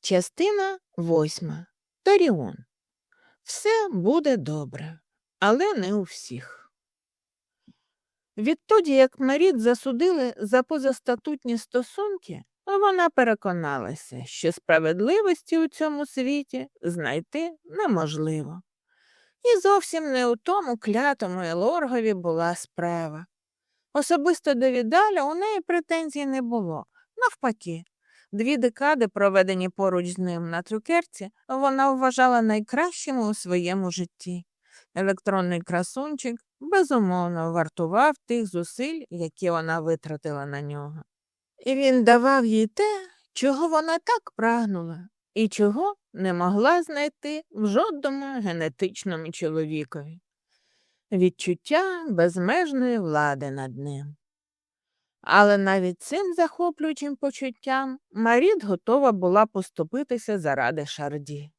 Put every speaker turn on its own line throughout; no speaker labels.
Частина восьма. Торіон. Все буде добре, але не у всіх. Відтоді, як Маріт засудили за позастатутні стосунки, вона переконалася, що справедливості у цьому світі знайти неможливо. І зовсім не у тому клятому Елоргові була справа. Особисто до Відаля у неї претензій не було. Навпаки, дві декади, проведені поруч з ним на трюкерці, вона вважала найкращими у своєму житті. Електронний красунчик безумовно вартував тих зусиль, які вона витратила на нього. І він давав їй те, чого вона так прагнула, і чого не могла знайти в жодному генетичному чоловікові відчуття безмежної влади над ним. Але навіть цим захоплюючим почуттям Маріт готова була поступитися заради шарді.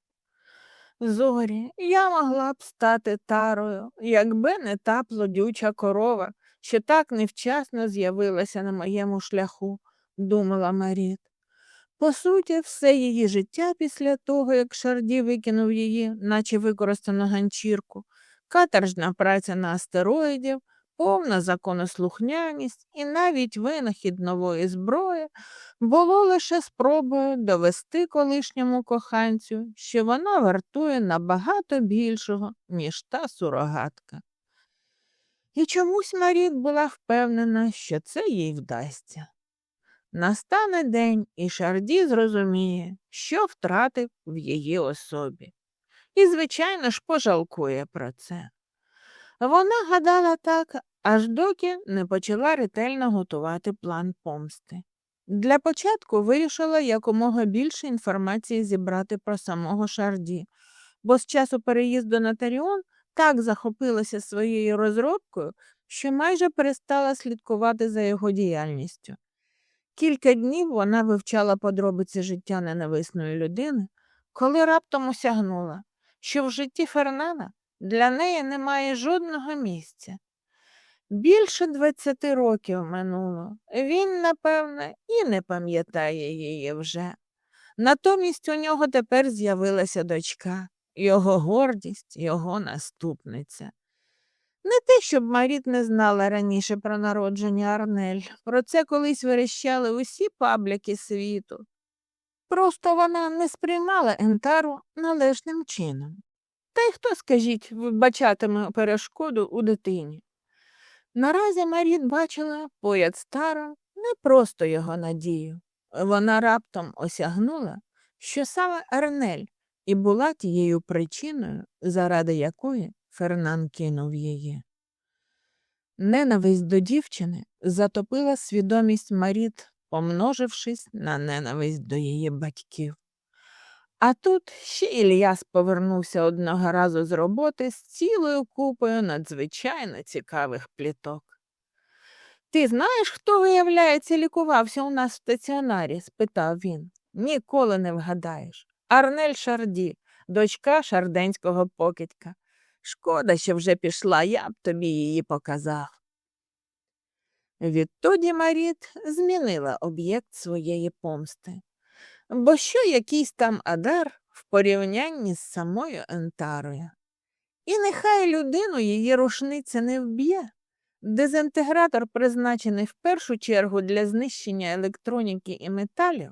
Зорі, я могла б стати тарою, якби не та плодюча корова, що так невчасно з'явилася на моєму шляху, думала Маріт. По суті, все її життя після того, як Шарді викинув її, наче використану ганчірку, каторжна праця на астероїдів, повна законослухняність і навіть винахід нової зброї було лише спробою довести колишньому коханцю, що вона вартує набагато більшого, ніж та сурогатка. І чомусь Маріт була впевнена, що це їй вдасться. Настане день, і Шарді зрозуміє, що втратив в її особі. І, звичайно ж, пожалкує про це. Вона гадала так, аж доки не почала ретельно готувати план помсти. Для початку вирішила якомога більше інформації зібрати про самого Шарді, бо з часу переїзду на Таріон так захопилася своєю розробкою, що майже перестала слідкувати за його діяльністю. Кілька днів вона вивчала подробиці життя ненависної людини, коли раптом осягнула, що в житті Фернана для неї немає жодного місця. Більше двадцяти років минуло, він, напевне, і не пам'ятає її вже. Натомість у нього тепер з'явилася дочка, його гордість, його наступниця. Не те, щоб Маріт не знала раніше про народження Арнель, про це колись верещали усі пабляки світу. Просто вона не сприймала Ентару належним чином. Та й хто, скажіть, вбачатиме перешкоду у дитині? Наразі Маріт бачила поряд стара не просто його надію. Вона раптом осягнула, що саме Арнель і була тією причиною, заради якої Фернан кинув її. Ненависть до дівчини затопила свідомість Маріт, помножившись на ненависть до її батьків. А тут ще Ільяс повернувся одного разу з роботи з цілою купою надзвичайно цікавих пліток. Ти знаєш, хто, виявляється, лікувався у нас в стаціонарі? спитав він. Ніколи не вгадаєш. Арнель Шарді, дочка шарденського покидька. Шкода, що вже пішла, я б тобі її показав. Відтоді Маріт змінила об'єкт своєї помсти, бо що якийсь там Адар в порівнянні з самою Ентарою. І нехай людину її рушниця не вб'є. Дезінтегратор призначений в першу чергу для знищення електроніки і металів,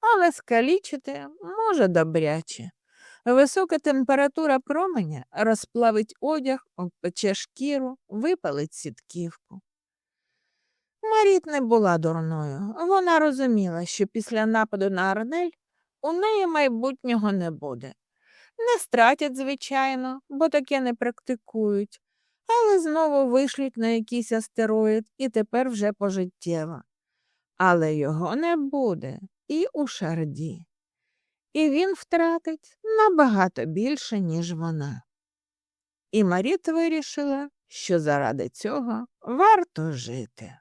але скалічити може добряче. Висока температура променя розплавить одяг, обпече шкіру, випалить сітківку. Маріт не була дурною. Вона розуміла, що після нападу на Арнель у неї майбутнього не буде. Не стратять, звичайно, бо таке не практикують, але знову вишлють на якийсь астероїд і тепер вже пожиттєво. Але його не буде і у шарді. І він втратить набагато більше, ніж вона. І Маріт вирішила, що заради цього варто жити.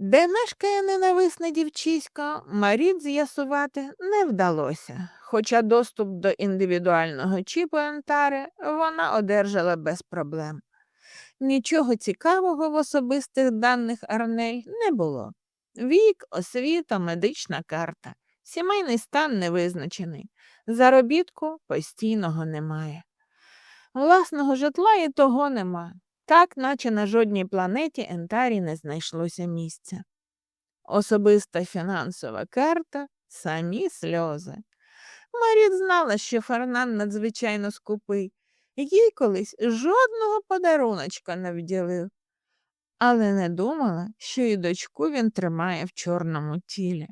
Де мешкає ненависне дівчисько, Маріт з'ясувати не вдалося, хоча доступ до індивідуального чіпу Антари вона одержала без проблем. Нічого цікавого в особистих даних Арнель не було. Вік, освіта, медична карта. Сімейний стан не визначений. Заробітку постійного немає. Власного житла і того нема. Так, наче на жодній планеті Ентарі не знайшлося місця. Особиста фінансова карта самі сльози. Маріт знала, що Фернан надзвичайно скупий, їй колись жодного подаруночка не вділив, але не думала, що і дочку він тримає в чорному тілі.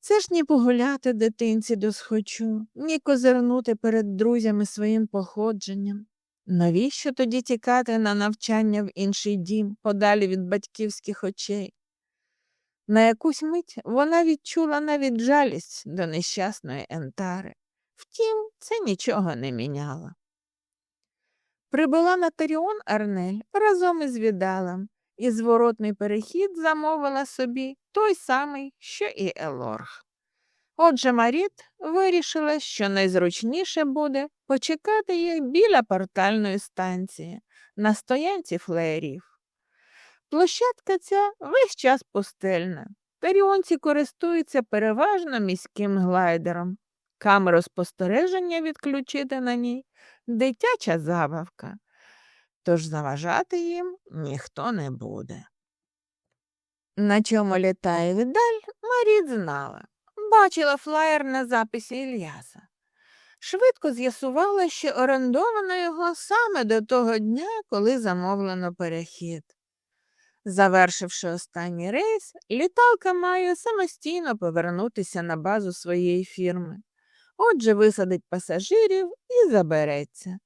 Це ж ні погуляти дитинці досхочу, ні козирнути перед друзями своїм походженням. Навіщо тоді тікати на навчання в інший дім, подалі від батьківських очей? На якусь мить вона відчула навіть жалість до нещасної Ентари. Втім, це нічого не міняло. Прибула на Таріон Арнель разом із Відалем, і зворотний перехід замовила собі той самий, що і Елорг. Отже, Маріт вирішила, що найзручніше буде почекати їх біля портальної станції на стоянці флеєрів. Площадка ця весь час пустельна. Таріонці користуються переважно міським глайдером. Камеру спостереження відключити на ній дитяча забавка, тож заважати їм ніхто не буде. На чому літає віддаль, Маріт знала. Бачила флаєр на записі Ільяса. Швидко з'ясувала, що орендовано його саме до того дня, коли замовлено перехід. Завершивши останній рейс, літалка має самостійно повернутися на базу своєї фірми. Отже, висадить пасажирів і забереться.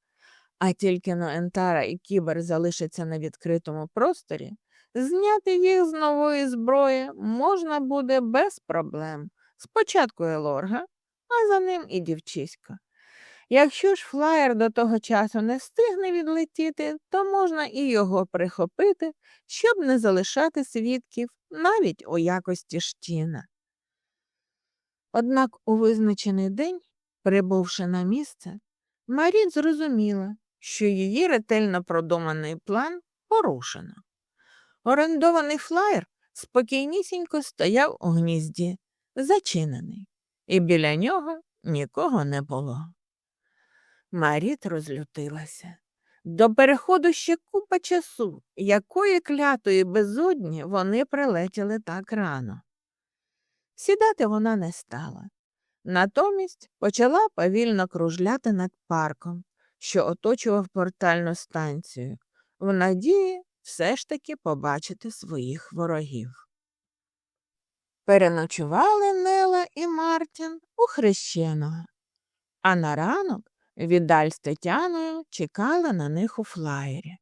А тільки но Ентара і Кібер залишаться на відкритому просторі, зняти їх з нової зброї можна буде без проблем. Спочатку Елорга, а за ним і дівчиська. Якщо ж флаєр до того часу не встигне відлетіти, то можна і його прихопити, щоб не залишати свідків навіть у якості штіна. Однак у визначений день, прибувши на місце, Маріт зрозуміла, що її ретельно продуманий план порушено. Орендований флаєр спокійнісінько стояв у гнізді, зачинений, і біля нього нікого не було. Маріт розлютилася. До переходу ще купа часу, якої клятої безодні вони прилетіли так рано. Сідати вона не стала. Натомість почала повільно кружляти над парком, що оточував портальну станцію, в надії все ж таки побачити своїх ворогів. Переночували Нела і Мартін у хрещеного, а на ранок Віддаль з Тетяною чекала на них у флаєрі.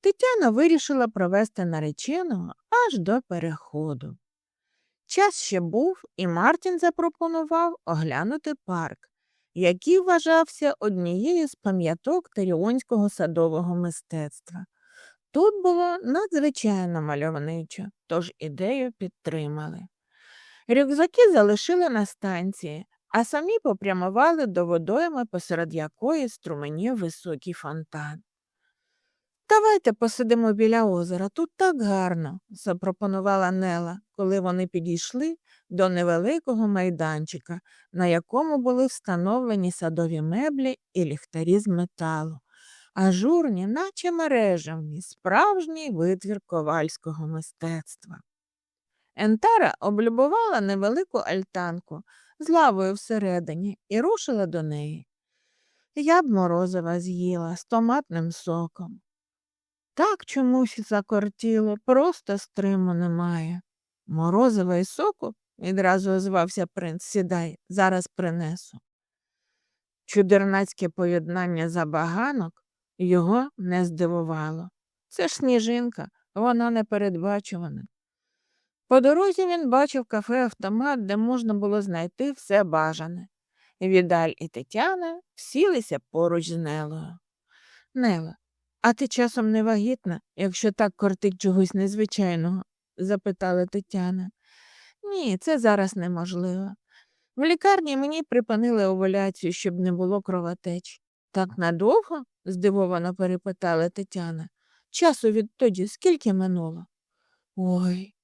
Тетяна вирішила провести нареченого аж до переходу. Час ще був, і Мартін запропонував оглянути парк, який вважався однією з пам'яток таріонського садового мистецтва. Тут було надзвичайно мальовничо, тож ідею підтримали. Рюкзаки залишили на станції, а самі попрямували до водойми, посеред якої струменів високий фонтан. Давайте посидимо біля озера, тут так гарно, запропонувала Нела, коли вони підійшли до невеликого майданчика, на якому були встановлені садові меблі і ліхтарі з металу, ажурні, наче мережевні, справжній витвір ковальського мистецтва. Ентара облюбувала невелику альтанку, з лавою всередині і рушила до неї. Я б морозива з'їла з томатним соком. Так чомусь закортіло, просто стриму немає. Морозива і соку, відразу озвався принц, сідай, зараз принесу. Чудернацьке поєднання забаганок його не здивувало. Це ж сніжинка, вона непередбачувана. По дорозі він бачив кафе автомат, де можна було знайти все бажане. Відаль і Тетяна сілися поруч з Нелою. Нела, а ти часом не вагітна, якщо так кортить чогось незвичайного? запитала Тетяна. Ні, це зараз неможливо. В лікарні мені припинили овуляцію, щоб не було кровотеч. Так надовго? здивовано перепитала Тетяна. Часу відтоді скільки минуло? Ой,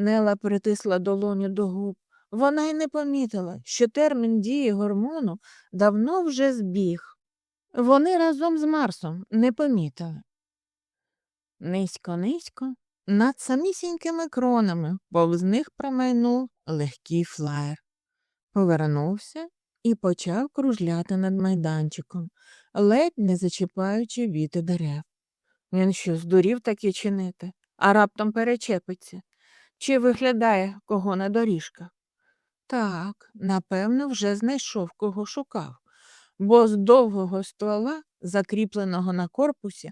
Нела притисла долоню до губ. Вона й не помітила, що термін дії гормону давно вже збіг. Вони разом з Марсом не помітили. Низько-низько, над самісінькими кронами повз них промайнув легкий флаєр. Повернувся і почав кружляти над майданчиком, ледь не зачіпаючи віти дерев. Він що, здурів таки чинити, а раптом перечепиться, чи виглядає кого на доріжках? Так, напевно, вже знайшов, кого шукав, бо з довгого ствола, закріпленого на корпусі,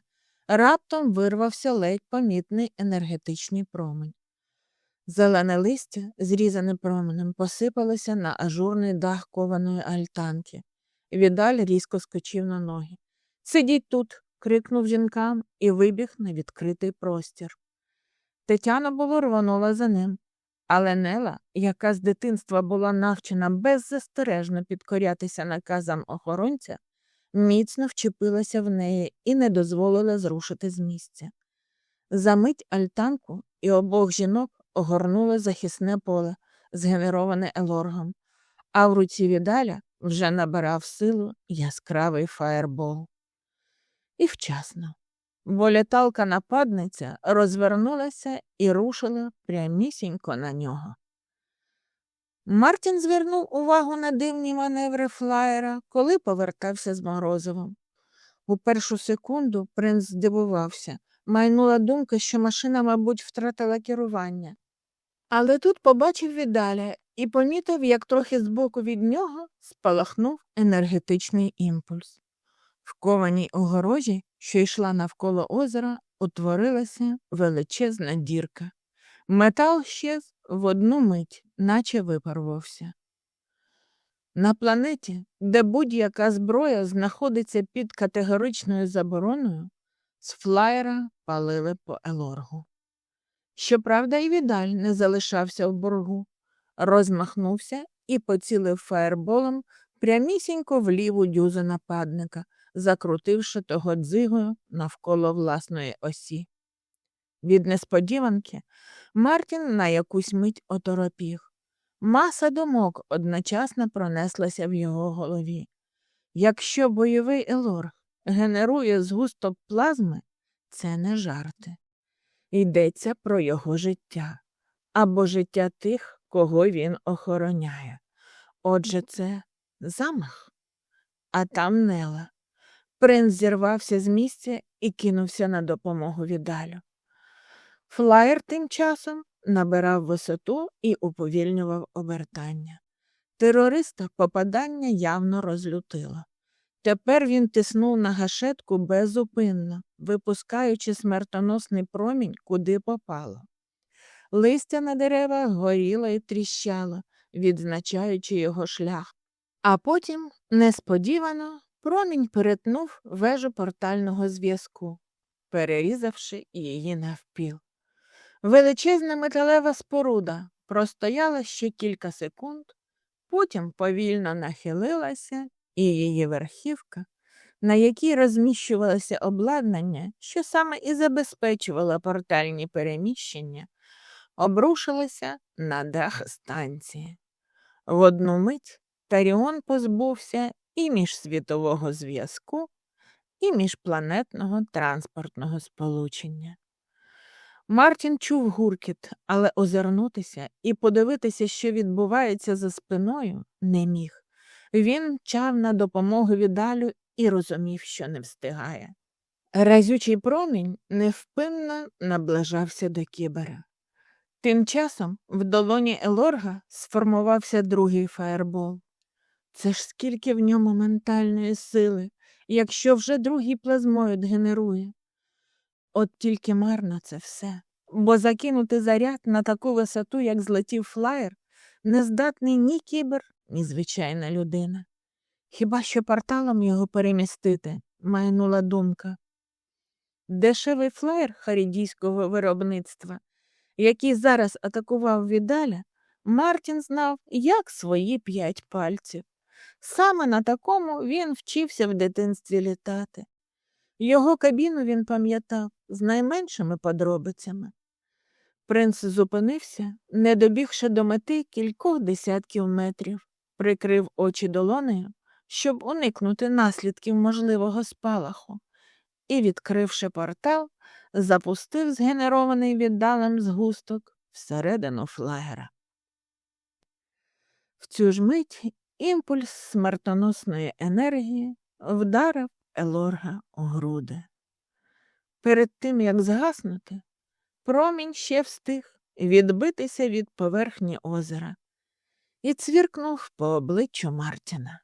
раптом вирвався ледь помітний енергетичний промень. Зелене листя, зрізане променем, посипалося на ажурний дах кованої альтанки. Відаль різко скочив на ноги. Сидіть тут. крикнув жінкам і вибіг на відкритий простір. Тетяна було рванула за ним, але Нела, яка з дитинства була навчена беззастережно підкорятися наказам охоронця, міцно вчепилася в неї і не дозволила зрушити з місця. Замить альтанку і обох жінок огорнуло захисне поле, згенероване елоргом, а в руці відаля вже набирав силу яскравий фаєрбол. І вчасно, бо літалка нападниця розвернулася і рушила прямісінько на нього. Мартін звернув увагу на дивні маневри флаєра, коли повертався з Морозовим. У першу секунду принц здивувався, майнула думка, що машина, мабуть, втратила керування. Але тут побачив віддаля і помітив, як трохи збоку від нього спалахнув енергетичний імпульс. В кованій огорожі, що йшла навколо озера, утворилася величезна дірка. Метал щез в одну мить, наче випарвався. На планеті, де будь-яка зброя знаходиться під категоричною забороною, з флаєра палили по елоргу. Щоправда, і відаль не залишався в боргу, розмахнувся і поцілив фаєрболом прямісінько в ліву дюзу нападника, закрутивши того дзигою навколо власної осі. Від несподіванки Мартін на якусь мить оторопів. Маса думок одночасно пронеслася в його голові. Якщо бойовий елорг генерує згусток плазми, це не жарти. Йдеться про його життя або життя тих, кого він охороняє. Отже, це замах. А там Нела. Принц зірвався з місця і кинувся на допомогу віддалю. Флаєр тим часом набирав висоту і уповільнював обертання. Терориста попадання явно розлютило. Тепер він тиснув на гашетку безупинно, випускаючи смертоносний промінь, куди попало. Листя на деревах горіло і тріщало, відзначаючи його шлях. А потім, несподівано, промінь перетнув вежу портального зв'язку, перерізавши її навпіл. Величезна металева споруда простояла ще кілька секунд, потім повільно нахилилася, і її верхівка, на якій розміщувалося обладнання, що саме і забезпечувало портальні переміщення, обрушилася на дах станції. В одну мить Таріон позбувся і міжсвітового зв'язку, і міжпланетного транспортного сполучення. Мартін чув гуркіт, але озирнутися і подивитися, що відбувається за спиною, не міг. Він чав на допомогу віддалю і розумів, що не встигає. Разючий промінь невпинно наближався до кібера. Тим часом в долоні Елорга сформувався другий фаєрбол. Це ж скільки в ньому ментальної сили, якщо вже другий плазмоїд генерує. От тільки марно це все, бо закинути заряд на таку висоту, як злетів флаєр, не здатний ні кібер, ні звичайна людина. Хіба що порталом його перемістити, майнула думка. Дешевий флаєр харідійського виробництва, який зараз атакував віддаля, Мартін знав як свої п'ять пальців. Саме на такому він вчився в дитинстві літати. Його кабіну він пам'ятав з найменшими подробицями. Принц зупинився, не добігши до мети кількох десятків метрів, прикрив очі долонею, щоб уникнути наслідків можливого спалаху, і, відкривши портал, запустив згенерований віддалем згусток всередину флаєра. В цю ж мить імпульс смертоносної енергії вдарив Елорга у груди. Перед тим, як згаснути, промінь ще встиг відбитися від поверхні озера і цвіркнув по обличчю Мартіна.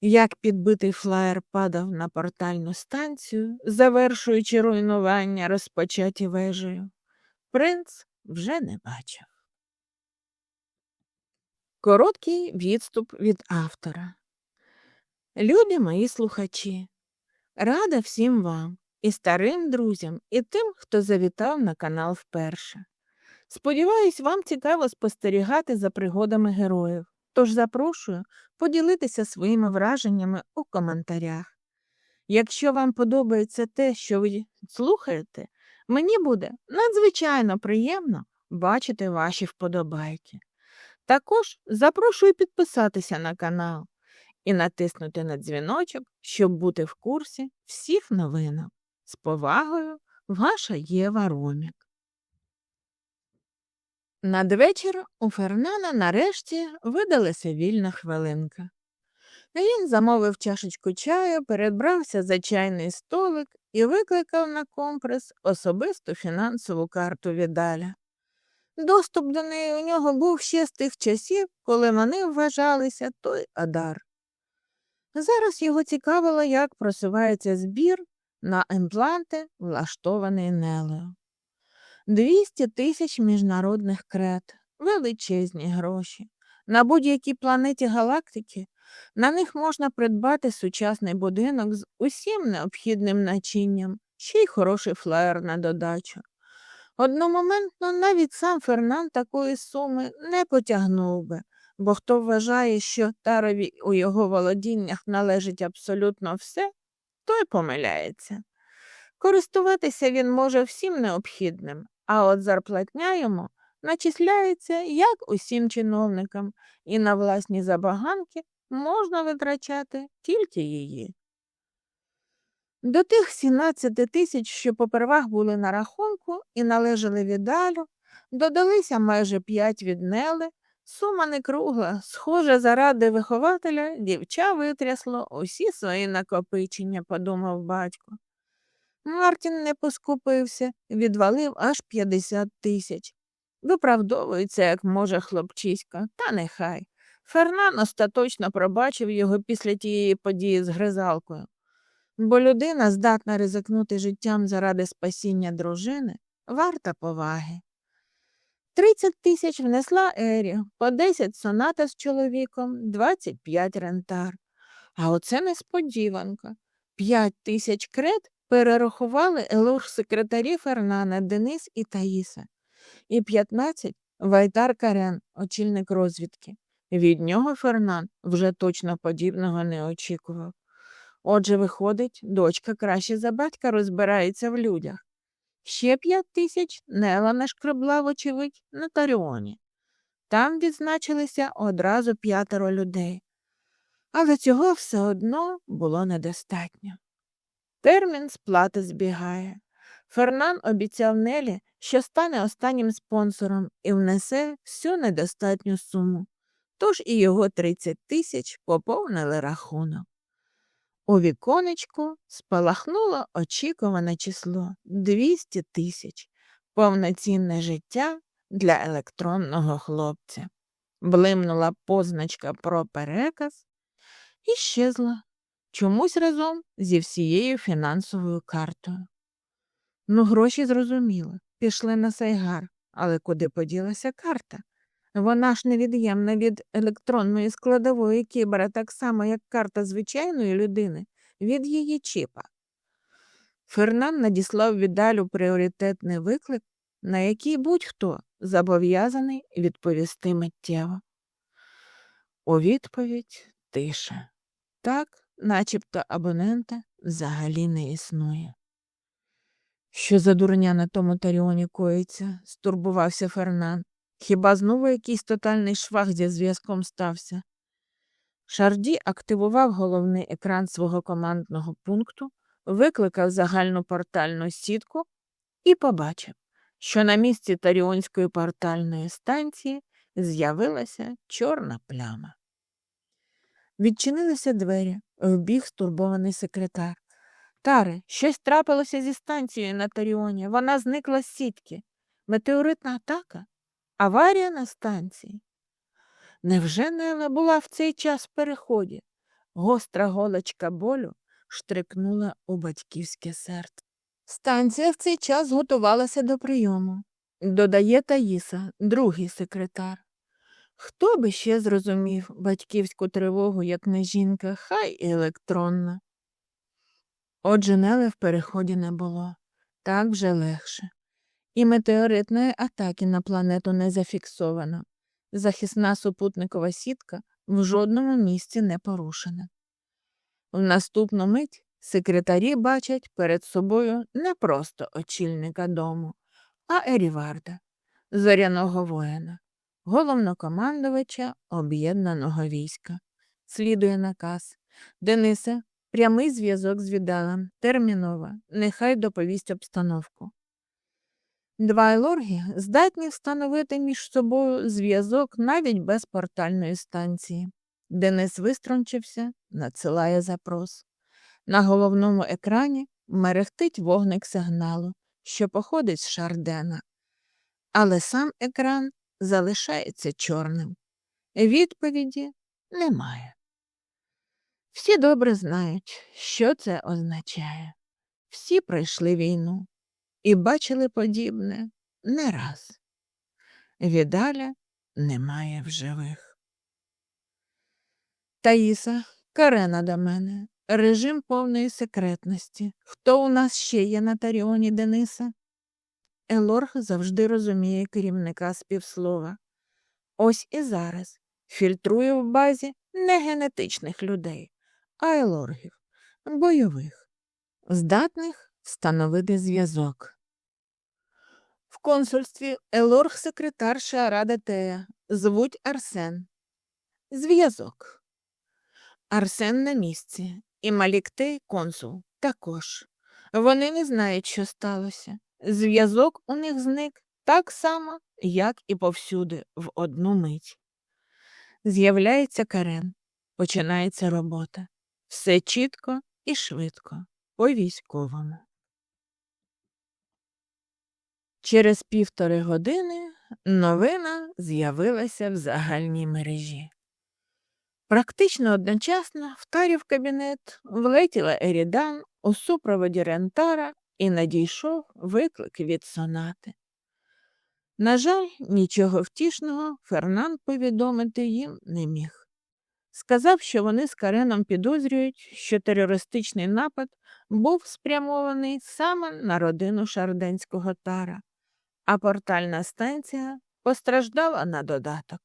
Як підбитий флаєр падав на портальну станцію, завершуючи руйнування розпочаті вежею, принц вже не бачив. Короткий відступ від автора. Любі мої слухачі, рада всім вам, і старим друзям, і тим, хто завітав на канал вперше. Сподіваюсь, вам цікаво спостерігати за пригодами героїв, тож запрошую поділитися своїми враженнями у коментарях. Якщо вам подобається те, що ви слухаєте, мені буде надзвичайно приємно бачити ваші вподобайки. Також запрошую підписатися на канал і натиснути на дзвіночок, щоб бути в курсі всіх новинок. З повагою, ваша Єва Ромік. Надвечір у Фернана нарешті видалася вільна хвилинка. Він замовив чашечку чаю, перебрався за чайний столик і викликав на компрес особисту фінансову карту Відаля. Доступ до неї у нього був ще з тих часів, коли вони вважалися той Адар. Зараз його цікавило, як просувається збір на імпланти, влаштований Нелею. 200 тисяч міжнародних крет, величезні гроші. На будь-якій планеті галактики на них можна придбати сучасний будинок з усім необхідним начинням, ще й хороший флаєр на додачу. Одномоментно навіть сам Фернан такої суми не потягнув би, бо хто вважає, що тарові у його володіннях належить абсолютно все, той помиляється. Користуватися він може всім необхідним, а от зарплатня йому начисляється як усім чиновникам, і на власні забаганки можна витрачати тільки її. До тих 17 тисяч, що попервах були на рахунку і належали віддалю, додалися майже п'ять від Нели, сума не кругла, схоже, заради вихователя дівча витрясло усі свої накопичення, подумав батько. Мартін не поскупився, відвалив аж 50 тисяч. Виправдовується, як може хлопчисько, та нехай. Фернан остаточно пробачив його після тієї події з гризалкою, бо людина здатна ризикнути життям заради спасіння дружини, варта поваги. Тридцять тисяч внесла Ері, по десять соната з чоловіком, двадцять п'ять рентар. А оце несподіванка. П'ять тисяч крет перерахували елур секретарі Фернана, Денис і Таїса, і 15 Вайтар Карен, очільник розвідки. Від нього Фернан вже точно подібного не очікував. Отже, виходить, дочка краще за батька розбирається в людях. Ще п'ять тисяч Нела нашкребла, вочевидь, на Таріоні. Там відзначилися одразу п'ятеро людей, але цього все одно було недостатньо. Термін сплати збігає. Фернан обіцяв Нелі, що стане останнім спонсором і внесе всю недостатню суму, тож і його 30 тисяч поповнили рахунок. У віконечку спалахнуло очікуване число 200 тисяч, повноцінне життя для електронного хлопця. Блимнула позначка про переказ і щезла чомусь разом зі всією фінансовою картою. Ну, гроші зрозуміло, пішли на сайгар, але куди поділася карта? Вона ж невід'ємна від електронної складової кібера, так само, як карта звичайної людини від її чіпа. Фернан надіслав віддалю пріоритетний виклик, на який будь-хто зобов'язаний відповісти миттєво. У відповідь тиша. Так, начебто абонента взагалі не існує. Що за дурня на тому таріоні коїться? стурбувався Фернан. Хіба знову якийсь тотальний швах зі зв'язком стався? Шарді активував головний екран свого командного пункту, викликав загальну портальну сітку і побачив, що на місці Таріонської портальної станції з'явилася чорна пляма. Відчинилися двері, вбіг стурбований секретар. Таре, щось трапилося зі станцією на Таріоні. Вона зникла з сітки. Метеоритна атака? Аварія на станції. Невже Нела була в цей час в переході? Гостра голочка болю штрикнула у батьківське серце. Станція в цей час готувалася до прийому, додає Таїса, другий секретар. Хто би ще зрозумів батьківську тривогу, як не жінка, хай електронна. Отже, Нели в переході не було, так вже легше. І метеоритної атаки на планету не зафіксовано. Захисна супутникова сітка в жодному місці не порушена. В наступну мить секретарі бачать перед собою не просто очільника дому, а Еріварда, зоряного воїна, головнокомандувача об'єднаного війська. Слідує наказ. Денисе, прямий зв'язок з віддалем, терміново, нехай доповість обстановку. Два елорги здатні встановити між собою зв'язок навіть без портальної станції. Денис вистрончився, надсилає запрос. На головному екрані мерехтить вогник сигналу, що походить з Шардена. Але сам екран залишається чорним. Відповіді немає. Всі добре знають, що це означає. Всі пройшли війну і бачили подібне не раз. Відаля немає в живих. Таїса, Карена до мене, режим повної секретності. Хто у нас ще є на Таріоні Дениса? Елорг завжди розуміє керівника співслова. Ось і зараз фільтрує в базі не генетичних людей, а елоргів, бойових, здатних встановити зв'язок. Консульстві елорг секретар Шаарада Тея звуть Арсен. Зв'язок. Арсен на місці, і Маліктей консул також. Вони не знають, що сталося. Зв'язок у них зник так само, як і повсюди, в одну мить. З'являється Карен, починається робота. Все чітко і швидко, по військовому. Через півтори години новина з'явилася в загальній мережі. Практично одночасно в Тарів кабінет влетіла Ерідан у супроводі Рентара і надійшов виклик від сонати. На жаль, нічого втішного Фернан повідомити їм не міг. Сказав, що вони з Кареном підозрюють, що терористичний напад був спрямований саме на родину шарденського тара, а портальна станція постраждала на додаток.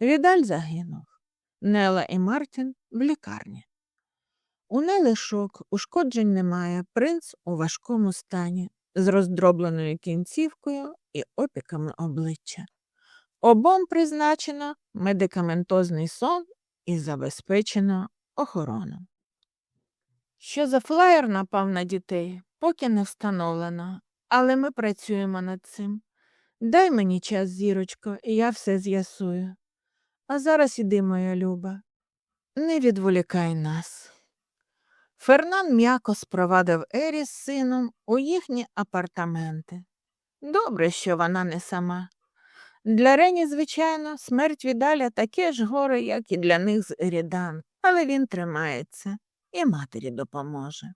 Відаль загинув. Нела і Мартін в лікарні. У Нели шок, ушкоджень немає, принц у важкому стані, з роздробленою кінцівкою і опіками обличчя. Обом призначено медикаментозний сон і забезпечено охорону. Що за флаєр напав на дітей, поки не встановлено, але ми працюємо над цим. Дай мені час, зірочко, і я все з'ясую. А зараз іди, моя люба, не відволікай нас. Фернан м'яко спровадив Ері з сином у їхні апартаменти. Добре, що вона не сама. Для Рені, звичайно, смерть віддаля таке ж горе, як і для них з Ерідан, але він тримається і матері допоможе.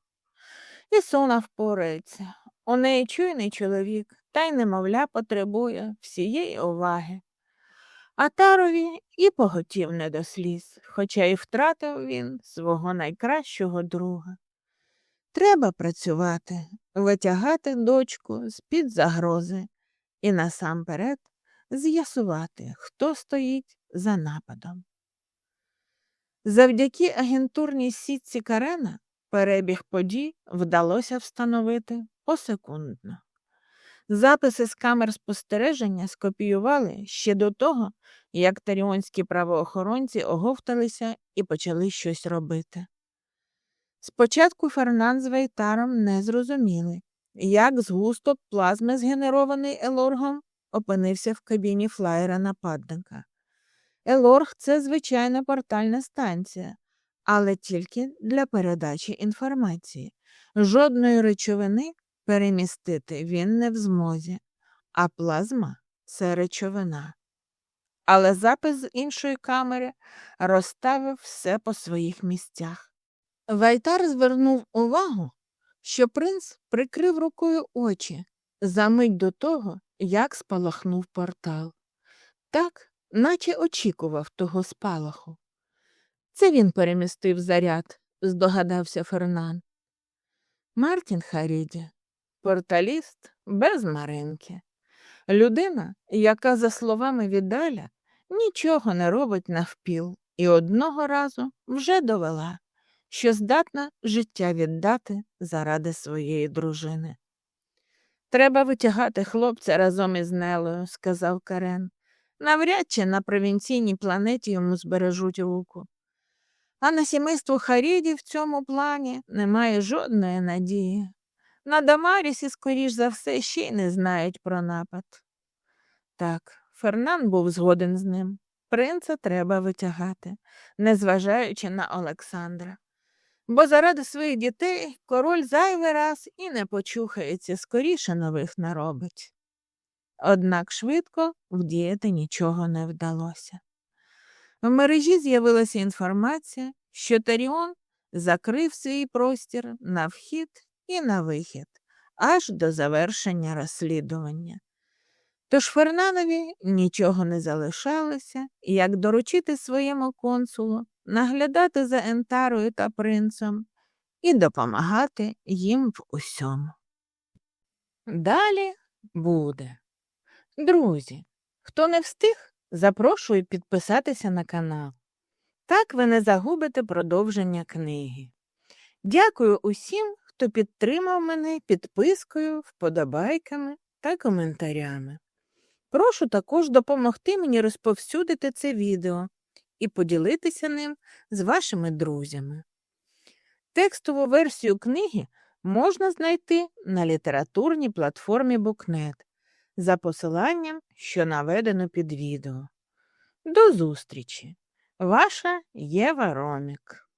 І сона впорається. У неї чуйний чоловік, та й немовля потребує всієї уваги. А тарові і поготів не до сліз, хоча й втратив він свого найкращого друга. Треба працювати, витягати дочку з-під загрози і насамперед з'ясувати, хто стоїть за нападом. Завдяки агентурній сітці Карена перебіг подій вдалося встановити посекундно. Записи з камер спостереження скопіювали ще до того, як таріонські правоохоронці оговталися і почали щось робити. Спочатку Фернан з Вейтаром не зрозуміли, як згусток плазми, згенерований Елоргом, опинився в кабіні флаєра нападника. Елорг це звичайна портальна станція, але тільки для передачі інформації. Жодної речовини перемістити він не в змозі, а плазма це речовина. Але запис з іншої камери розставив все по своїх місцях. Вайтар звернув увагу, що принц прикрив рукою очі за мить до того, як спалахнув портал. Так, наче очікував того спалаху. Це він перемістив заряд, здогадався Фернан. Мартін Харіді, порталіст без маринки. Людина, яка, за словами Відаля, нічого не робить навпіл і одного разу вже довела, що здатна життя віддати заради своєї дружини. Треба витягати хлопця разом із Нелою, сказав Карен. Навряд чи на провінційній планеті йому збережуть руку. А на сімейство Харідів в цьому плані немає жодної надії. На Дамарісі, скоріш за все, ще й не знають про напад. Так, Фернан був згоден з ним. Принца треба витягати, незважаючи на Олександра. Бо заради своїх дітей король зайвий раз і не почухається, скоріше нових наробить. Однак швидко вдіяти нічого не вдалося. В мережі з'явилася інформація, що Таріон закрив свій простір на вхід і на вихід аж до завершення розслідування. Тож Фернанові нічого не залишалося, як доручити своєму консулу наглядати за Ентарою та принцем і допомагати їм в усьому. Далі буде. Друзі, хто не встиг, запрошую підписатися на канал. Так ви не загубите продовження книги. Дякую усім, хто підтримав мене підпискою, вподобайками та коментарями. Прошу також допомогти мені розповсюдити це відео і поділитися ним з вашими друзями. Текстову версію книги можна знайти на літературній платформі Букнет за посиланням, що наведено під відео. До зустрічі! Ваша Єва Ромік